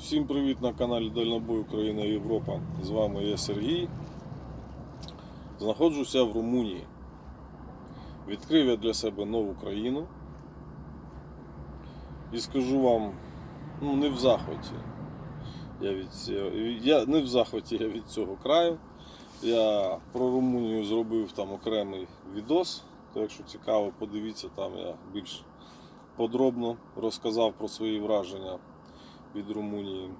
Всім привіт на каналі Дальнобой Україна Європа. З вами я Сергій. Знаходжуся в Румунії. Відкрив я для себе нову країну. І скажу вам, ну не в захваті. Я від я не в захваті я від цього краю. Я про Румунію зробив там окремий відос. То якщо цікаво, подивіться, там я більш подробно розказав про свої враження від Румунії.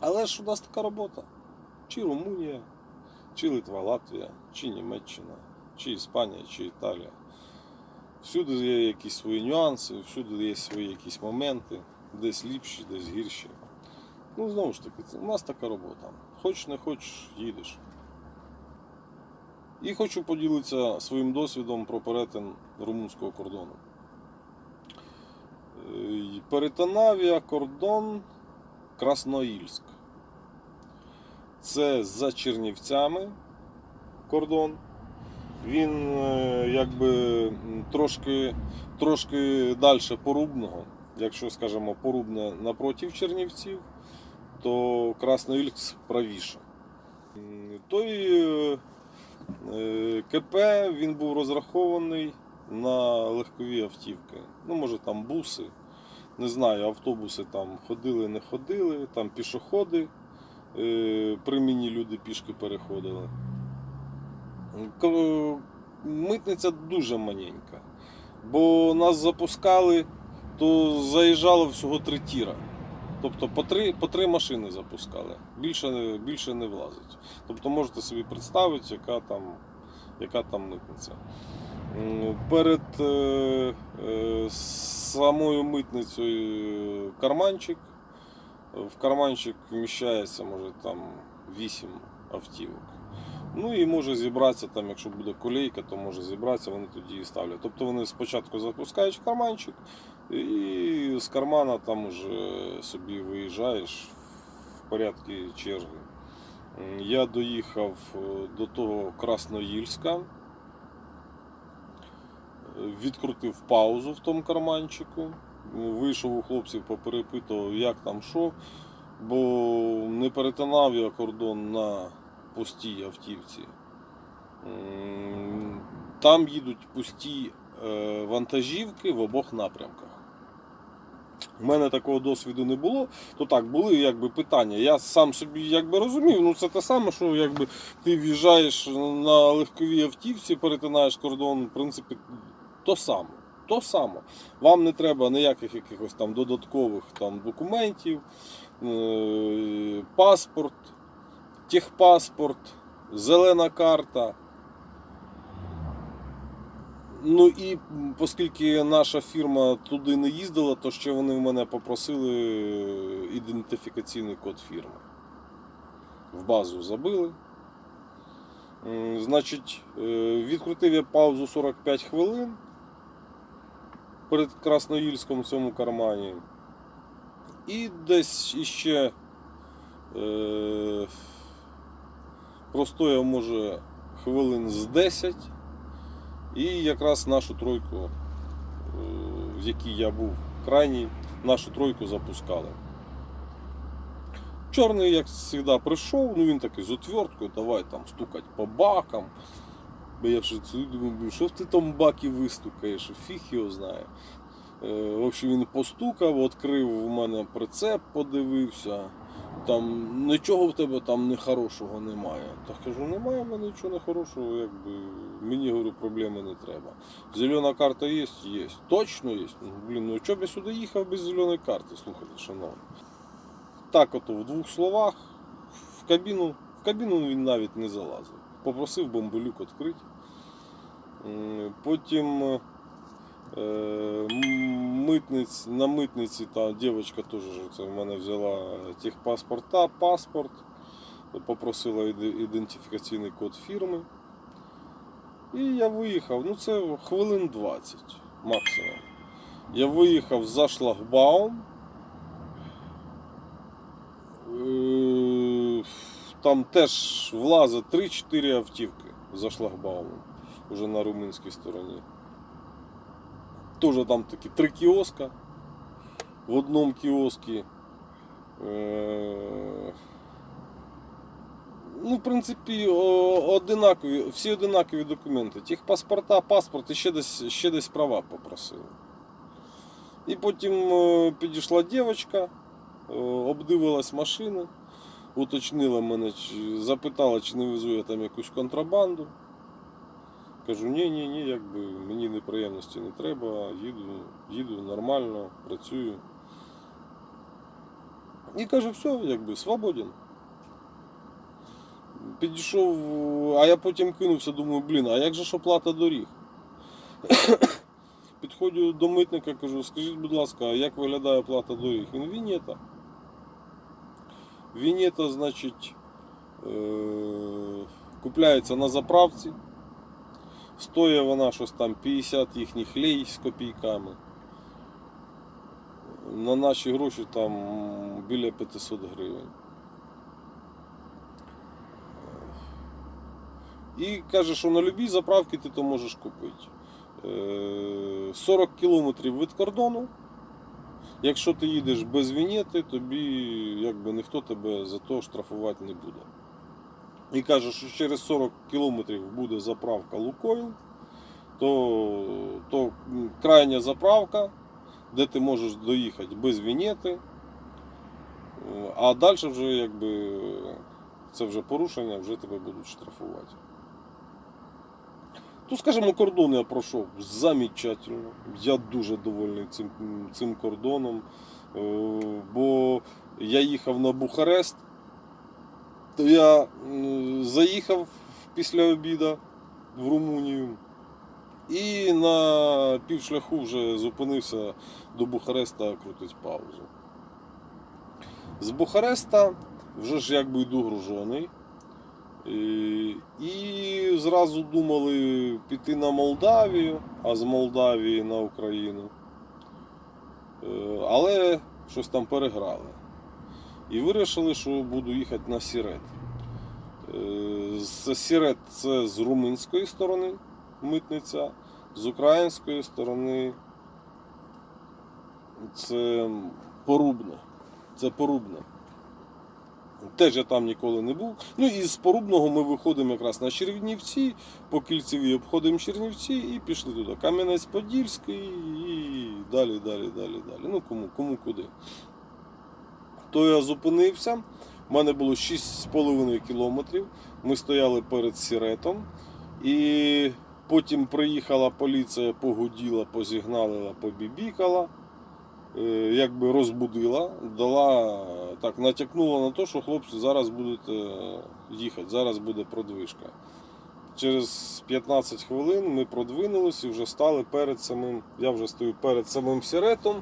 Але ж у нас така робота. Чи Румунія, чи Литва, Латвія, чи Німеччина, чи Іспанія, чи Італія. Всюди є якісь свої нюанси, всюди є свої якісь моменти, десь ліпші, десь гірші. Ну, знову ж таки, у нас така робота. Хоч не хоч, їдеш. І хочу поділитися своїм досвідом про перетин румунського кордону. Е, Перетинав я кордон Красноїльськ. Це за Чернівцями кордон. Він е, якби трошки, трошки далі порубного. Якщо, скажімо, порубне напротив Чернівців, то Красноїльськ правіше. Той е, КП він був розрахований на легкові автівки. Ну, може там буси. Не знаю, автобуси там ходили, не ходили, там пішоходи. е, При мені люди пішки переходили. Митниця дуже маленька. Бо нас запускали, то заїжджало всього три тіра. Тобто по три, по три машини запускали. Більше, більше не влазить. Тобто можете собі представити, яка там, яка там митниця. Перед е, е, самою митницею карманчик. В карманчик вміщається, може, там 8 автівок. Ну і може зібратися, там, якщо буде колейка, то може зібратися, вони тоді і ставлять. Тобто вони спочатку запускають в карманчик, і з кармана там уже собі виїжджаєш в порядку черги. Я доїхав е, до того Красноїльська, відкрутив паузу в тому карманчику, вийшов у хлопців, поперепитував, як там що, бо не перетинав я кордон на пустій автівці. Там їдуть пусті е, вантажівки в обох напрямках. У мене такого досвіду не було, то так, були якби питання. Я сам собі якби розумів, ну це те саме, що якби ти в'їжджаєш на легковій автівці, перетинаєш кордон, в принципі, то саме. То саме. Вам не треба ніяких якихось там додаткових там, документів, е, паспорт, техпаспорт, зелена карта. Ну і оскільки наша фірма туди не їздила, то ще вони в мене попросили ідентифікаційний код фірми. В базу забили. Значить, е, відкрутив я паузу 45 хвилин перед Красноїльськом в цьому кармані. І десь іще е, простояв, може, хвилин з 10. І якраз нашу тройку, е, в якій я був крайній, нашу тройку запускали. Чорний, як завжди, прийшов, ну він такий з отверткою, давай там стукать по бакам. Бо я вже думаю, що ти там баки вистукаєш, фіг його знає. Е, В общем, він постукав, відкрив у мене прицеп, подивився. Там нічого в тебе там нехорошого немає. Так кажу, немає в мене нічого нехорошого, якби мені говорю, проблеми не треба. Зелена карта є? Є. Точно є. Ну, блін, ну чого б я сюди їхав без зеленої карти, слухайте, шановні. Так ото в двох словах, в кабіну, в кабіну він навіть не залазив. Попросив бомбелюк відкрити. Потім е, митниць, на митниці та дівчинка теж це в мене взяла техпаспорта, паспорт, попросила ідентифікаційний код фірми. І я виїхав. Ну це хвилин 20 максимум. Я виїхав за шлагбаум. Е, Там теж влазить 3-4 автівки за шлагбаумом, уже на румунській стороні. Тоже там такі три кіоска. В одному кіоскі Е, Ну, в принципі, одинакові, всі одинакові документи. Техпаспорта, паспорт і ще десь, ще десь права попросили. І потім е, підійшла дівчинка, е, обдивилась машину, уточнила мене, запитала, чи не везу я там якусь контрабанду. Кажу, ні, ні, ні, якби мені неприємності не треба, їду, їду нормально, працюю. І каже, все, якби свободен. Підійшов, а я потім кинувся, думаю, блін, а як же ж оплата доріг? Підходжу до митника, кажу, скажіть, будь ласка, як виглядає оплата доріг? Він Вінєта. Вінєта, значить, е- купляється на заправці. Стоїть вона щось там 50 їхніх лей з копійками. На наші гроші там біля 500 гривень. І каже, що на любій заправці ти то можеш купити. Е, 40 кілометрів від кордону. Якщо ти їдеш без вінєти, тобі якби ніхто тебе за то штрафувати не буде. І каже, що через 40 кілометрів буде заправка Лукойл, то, то крайня заправка, де ти можеш доїхати без вінєти. Е, А далі вже якби це вже порушення, вже тебе будуть штрафувати. То, скажімо, кордон я пройшов замечательно. Я дуже довольний цим, цим кордоном. Е, Бо я їхав на Бухарест, то я заїхав після обіду в Румунію. І на півшляху вже зупинився до Бухареста крутить паузу. З Бухареста вже ж якби йду гружений. І, і зразу думали піти на Молдавію, а з Молдавії на Україну. Е, Але щось там переграли. І вирішили, що буду їхати на Сірет. Е, Сірет це з румунської сторони митниця, з української сторони це порубне. Це порубне. Теж я там ніколи не був. Ну і з Порубного ми виходимо якраз на Чернівці, по кільцевій обходимо Чернівці і пішли туди. Кам'янець-Подільський і далі, далі, далі, далі. Ну кому, кому куди. То я зупинився. У мене було 6,5 кілометрів. Ми стояли перед Сіретом. І потім приїхала поліція, погуділа, позігналила, побібікала е, якби розбудила, дала так, натякнула на те, що хлопці зараз будуть е, їхати, зараз буде продвижка. Через 15 хвилин ми продвинулися і вже стали перед самим. Я вже стою перед самим сіретом.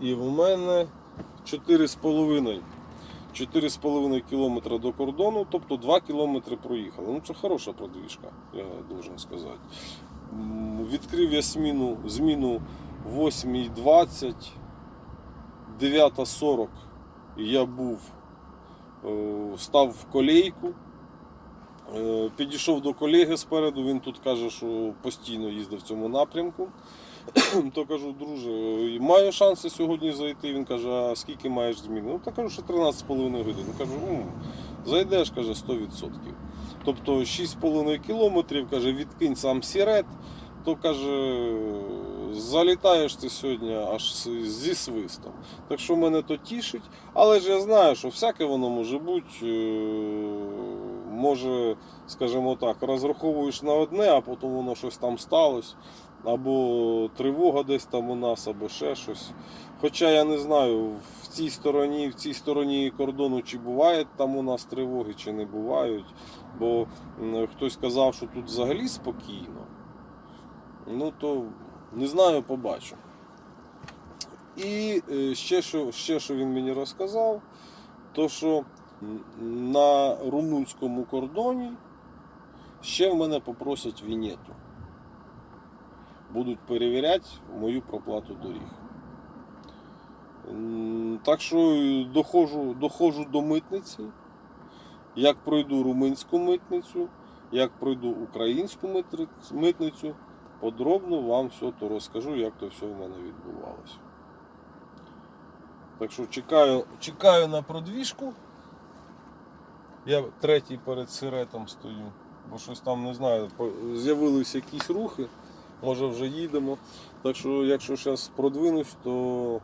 І в мене 4,5 4,5 кілометра до кордону, тобто 2 кілометри проїхали. Ну це хороша продвижка, я должен сказати. Відкрив я зміну, зміну 8.20, 9.40 я був, е, став в колейку. Е, Підійшов до колеги спереду, він тут каже, що постійно їздив в цьому напрямку. То кажу, друже, маю шанси сьогодні зайти. Він каже, а скільки маєш змін? Ну, та кажу, що 13,5 годин. Кажу, ну, зайдеш, каже, 100%. Тобто 6,5 кілометрів, каже, відкинь сам сірет, то каже, залітаєш ти сьогодні аж зі свистом. Так що мене то тішить, але ж я знаю, що всяке воно може бути. е, Може, скажімо так, розраховуєш на одне, а потім воно щось там сталося. Або тривога десь там у нас, або ще щось. Хоча я не знаю, в цій стороні, в цій стороні кордону чи бувають там у нас тривоги, чи не бувають. Бо хтось казав, що тут взагалі спокійно. Ну то не знаю, побачу. І е, ще що, ще, що він мені розказав, то що на румунському кордоні ще в мене попросять вінету. Будуть перевіряти мою проплату доріг. Так що доходжу, доходжу до митниці. Як пройду румунську митницю, як пройду українську митницю, подробно вам все то розкажу, як то все в мене відбувалося. Так що чекаю, чекаю на продвіжку. Я третій перед сиретом стою, бо щось там не знаю, з'явились якісь рухи, може вже їдемо. Так що, якщо зараз продвинусь, то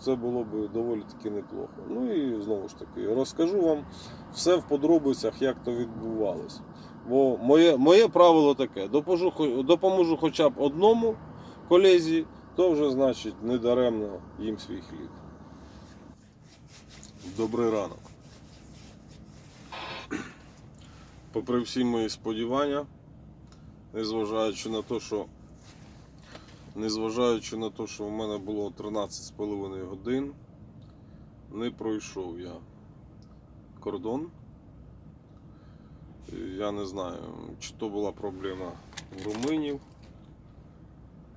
це було б доволі таки неплохо. Ну і знову ж таки, розкажу вам все в подробицях, як то відбувалось. Бо моє, моє правило таке: допоможу, допоможу хоча б одному колезі, то вже значить недаремно їм свій хліб. Добрий ранок. Попри всі мої сподівання, незважаючи на те, що незважаючи на те, що в мене було 13,5 годин, не пройшов я кордон. Я не знаю, чи то була проблема руминів,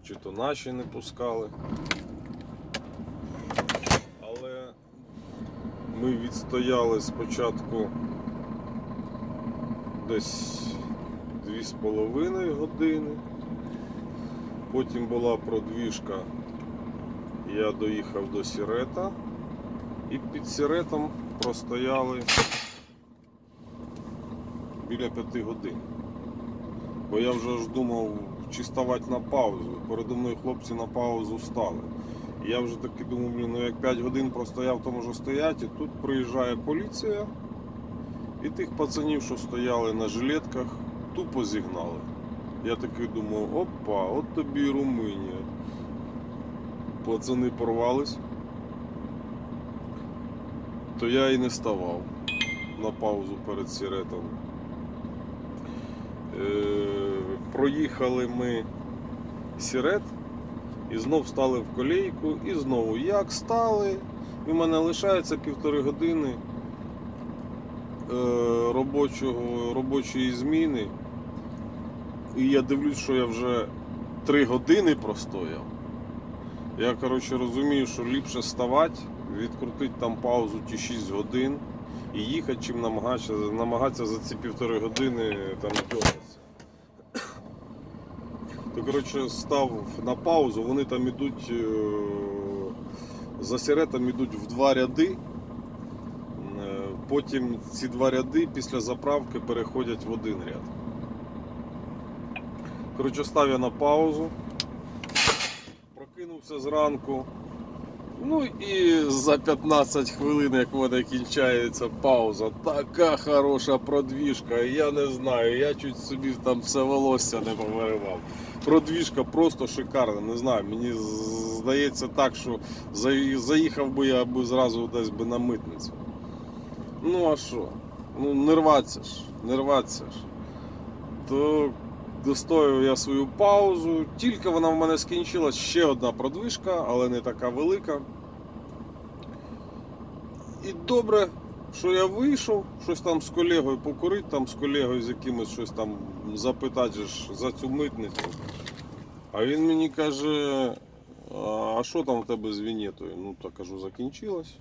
чи то наші не пускали. Але ми відстояли спочатку десь 2,5 години. Потім була продвіжка, я доїхав до Сірета і під Сіретом простояли біля 5 годин. Бо я вже ж думав, чи ставати на паузу. Передо мною хлопці на паузу стали. Я вже таки думав, блін, ну як 5 годин простояв, то можу стояти. Тут приїжджає поліція, і тих пацанів, що стояли на жилетках, тупо зігнали. Я такий думав, опа, от тобі Румунія. Пацани порвались. То я і не ставав на паузу перед сіретом. Е, проїхали ми сірет і знов стали в колейку, і знову як стали. І в мене лишається півтори години е, робочого, робочої зміни. І я дивлюсь, що я вже 3 години простояв. Я коротше розумію, що ліпше ставати, відкрутити там паузу ті 6 годин і їхати, чим намагатися, намагатися за ці півтори години там дьогатися. То коротше став на паузу, вони там ідуть е, за сіретом ідуть в два ряди. Е, Потім ці два ряди після заправки переходять в один ряд. Коротше, став я на паузу. Прокинувся зранку. Ну і за 15 хвилин, як в мене кінчається пауза, така хороша продвіжка. Я не знаю, я чуть собі там все волосся не повиривав. Продвіжка просто шикарна. Не знаю, мені здається так, що заїхав би я би зразу десь би на митницю. Ну а що? Ну не рваться ж, не рваться ж. То достояв я свою паузу. Тільки вона в мене скінчилась ще одна продвижка, але не така велика. І добре, що я вийшов, щось там з колегою покурити, там з колегою з якимось щось там запитати за цю митницю. А він мені каже, а що там в тебе з вінетою? Ну так кажу, закінчилось.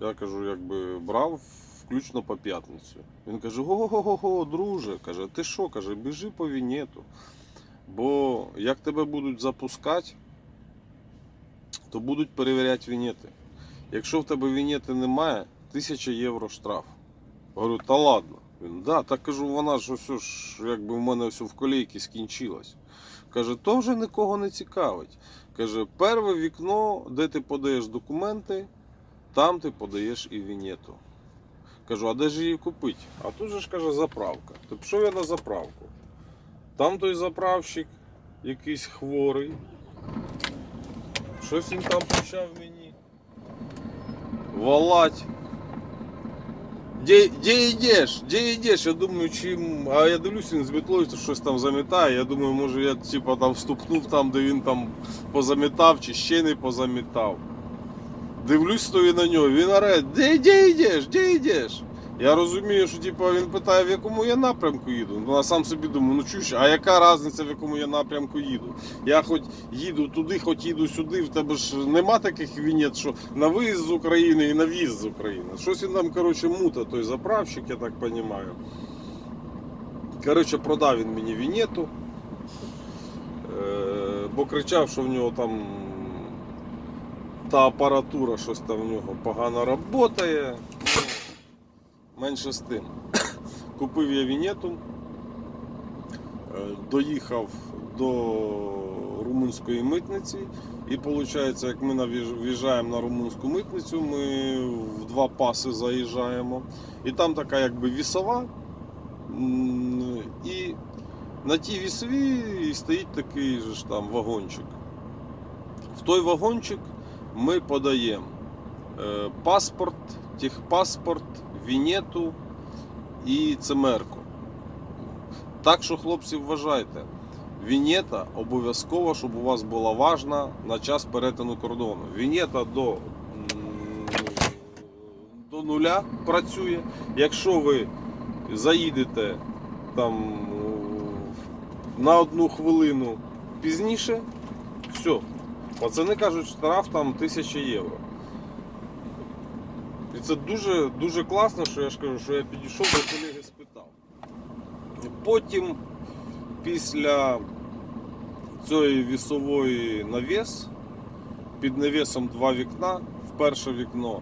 Я кажу, якби брав включно по п'ятницю. Він каже: го-го-го, друже, каже, ти що? каже, біжи по вінету. Бо як тебе будуть запускати, то будуть перевіряти вінети. Якщо в тебе вінети немає, 1000 євро штраф. Говорю, та ладно. Він, да, так кажу, вона ж ось ж, якби в мене ось в колійці скінчилась. Каже, то вже нікого не цікавить. Каже, перше вікно, де ти подаєш документи, там ти подаєш і вінету. Кажу, а де ж її купити? А тут же ж каже заправка. То пішов я на заправку. Там той заправщик, якийсь хворий. Щось він там почав мені валать. Де, де йдеш? Де йдеш? Я думаю, чим. А я дивлюсь, він з метлою щось там замітає. Я думаю, може я типа там вступнув там, де він там позамітав чи ще не позамітав. Дивлюсь, стою на нього, він оре, де, де йдеш, де йдеш? Я розумію, що типу, він питає, в якому я напрямку їду. Ну а сам собі думаю, ну чуєш, а яка різниця, в якому я напрямку їду? Я хоч їду туди, хоч їду сюди, в тебе ж нема таких вінет, що на виїзд з України і на в'їзд з України. Щось він там, коротше, мута, той заправщик, я так розумію. Коротше, продав він мені вінету, е, бо кричав, що в нього там та апаратура щось там в нього погано працює. Менше з тим. Купив я вінету, е, доїхав до румунської митниці. І виходить, як ми в'їжджаємо на румунську митницю, ми в два паси заїжджаємо. І там така якби вісова. І на тій вісовій стоїть такий же ж там вагончик. В той вагончик ми подаємо е, паспорт, техпаспорт, вінету і цемерку. Так що, хлопці, вважайте, вінета обов'язково, щоб у вас була важна на час перетину кордону. Вінета до, до нуля працює. Якщо ви заїдете там на одну хвилину пізніше, все. Пацани кажуть, штраф там 1000 євро. І це дуже, дуже класно, що я ж кажу, що я підійшов до колеги спитав. Потім, після цієї вісової навіс, під навісом два вікна. В перше вікно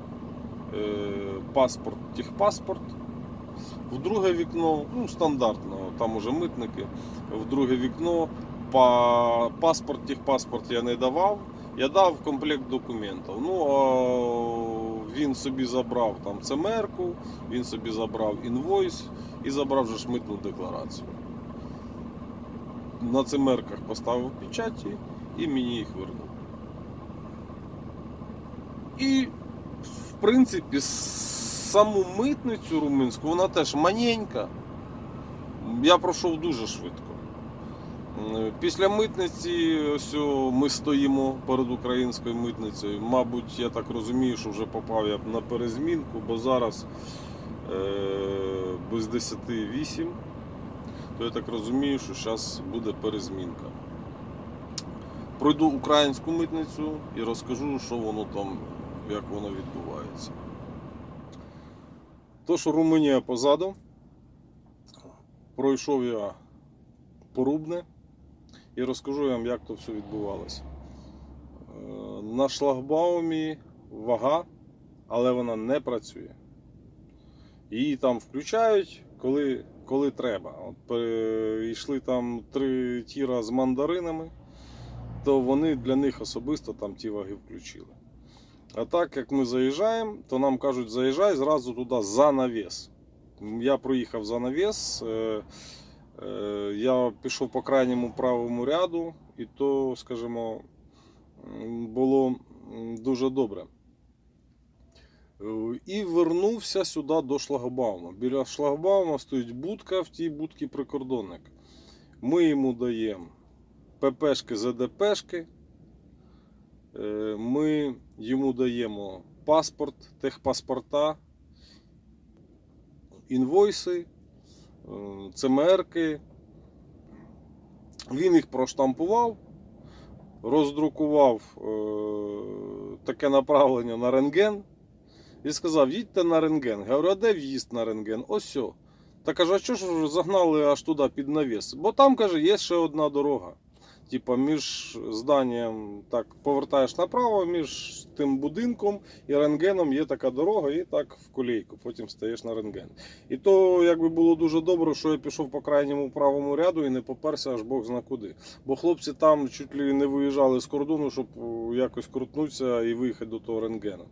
е, паспорт, техпаспорт. В друге вікно, ну стандартно, там уже митники. В друге вікно паспорт, техпаспорт я не давав. Я дав комплект документів. Ну, а він собі забрав там цемерку, він собі забрав інвойс і забрав же митну декларацію. На цемерках поставив печаті і мені їх вернув. І, в принципі, саму митницю румунську, вона теж маненька. Я пройшов дуже швидко. М, Після митниці ось ми стоїмо перед українською митницею. Мабуть, я так розумію, що вже попав я на перезмінку, бо зараз е, без 10.08, то я так розумію, що зараз буде перезмінка. Пройду українську митницю і розкажу, що воно там, як воно відбувається. То, що Румунія позаду, пройшов я порубне і розкажу вам, як то все відбувалося. Е, На шлагбаумі вага, але вона не працює. Її там включають, коли, коли треба. От перейшли там три тіра з мандаринами, то вони для них особисто там ті ваги включили. А так як ми заїжджаємо, то нам кажуть, заїжджай зразу туди за навіс. Я проїхав за навіс. Е, Я пішов по крайньому правому ряду, і то, скажімо, було дуже добре. Е, І вернувся сюди до шлагбаума. Біля шлагбаума стоїть будка, в тій будці прикордонник. Ми йому даємо ППшки, ЗДПшки. Е, Ми йому даємо паспорт, техпаспорта, інвойси, е, ЦМРки. Він їх проштампував, роздрукував е, таке направлення на рентген і сказав: їдьте на рентген. Говорю, а де в'їзд на рентген? Ось. о. Та каже, а чого ж загнали аж туди під навіс? Бо там, каже, є ще одна дорога. Типа між зданням так повертаєш направо, між тим будинком і рентгеном є така дорога, і так в колійку, потім стаєш на рентген. І то якби було дуже добре, що я пішов по крайньому правому ряду і не поперся аж Бог зна куди. Bо хлопці там чуть ли не виїжджали з кордону, щоб якось крутнутися і виїхати до того рентгену.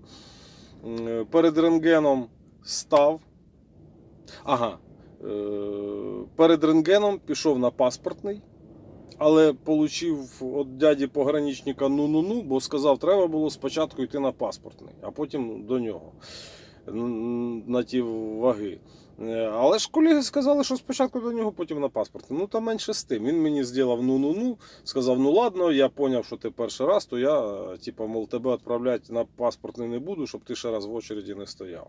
Е, Перед рентгеном став. Ага. Е, Перед рентгеном пішов на паспортний. Але отримав від дяді пограничника ну-ну-ну, бо сказав, треба було спочатку йти на паспортний, а потім до нього на ті ваги. Е, Але ж колеги сказали, що спочатку до нього, потім на паспортний. Ну та менше з тим. Він мені зробив ну-ну-ну, сказав, ну ладно, я зрозумів, що ти перший раз, то я, типу, мол, тебе відправляти на паспортний не буду, щоб ти ще раз в очереді не стояв.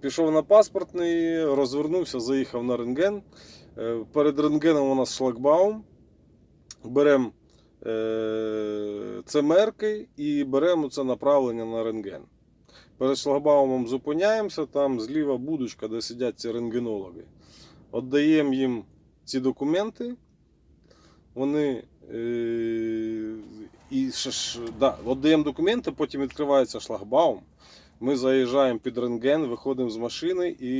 Пішов на паспортний, розвернувся, заїхав на рентген. Е, Перед рентгеном у нас шлагбаум. Беремо е, цемерки і беремо це направлення на рентген. Перед шлагбаумом зупиняємося, там зліва будочка, де сидять ці рентгенологи. Отдаємо їм ці документи. Вони, е, да, от документи, потім відкривається шлагбаум. Ми заїжджаємо під рентген, виходимо з машини і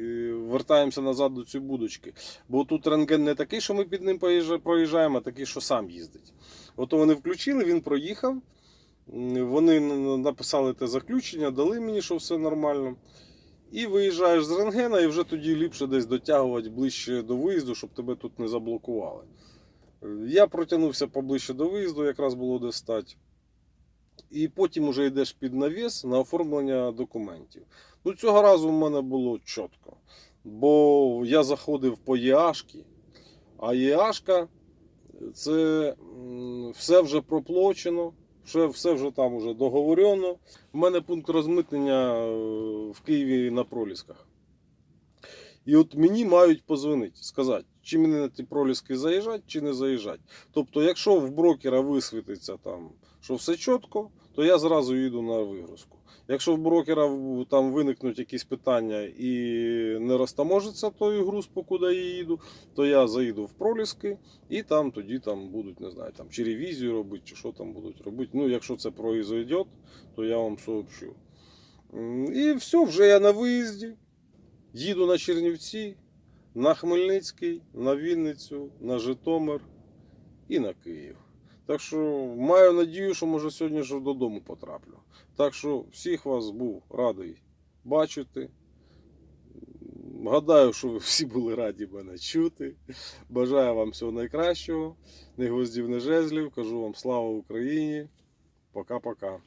е, вертаємося назад до цієї будочки. Бо тут рентген не такий, що ми під ним проїжджаємо, а такий, що сам їздить. Ото вони включили, він проїхав. Вони написали те заключення, дали мені, що все нормально. І виїжджаєш з рентгена, і вже тоді ліпше десь дотягувати ближче до виїзду, щоб тебе тут не заблокували. Е, Я протягнувся поближче до виїзду, якраз було де стати. І потім вже йдеш під навіс на оформлення документів. Ну, цього разу в мене було чітко. Бо я заходив по ЄАшки, а ЄАшка це все вже проплачено, все, все вже там вже договорено. У мене пункт розмитнення е, в Києві на пролісках. І от мені мають позвонити, сказати, чи мені на ті проліски заїжджати, чи не заїжджати. Тобто, якщо в брокера висвітиться там, що все чітко, то я зразу їду на вигрузку. Якщо в брокера там виникнуть якісь питання і не розтаможиться той груз, покуди я їду, то я заїду в проліски і там тоді там будуть, не знаю, там чи ревізію робити, чи що там будуть робити. Ну, якщо це произойдет, то я вам сообщу. І все, вже я на виїзді. Їду на Чернівці, на Хмельницький, на Вінницю, на Житомир і на Київ. Так що маю надію, що може сьогодні ж додому потраплю. Так що всіх вас був радий бачити. Гадаю, що ви всі були раді мене чути. Бажаю вам всього найкращого. Не гвоздів, не жезлів. Кажу вам слава Україні. Пока-пока.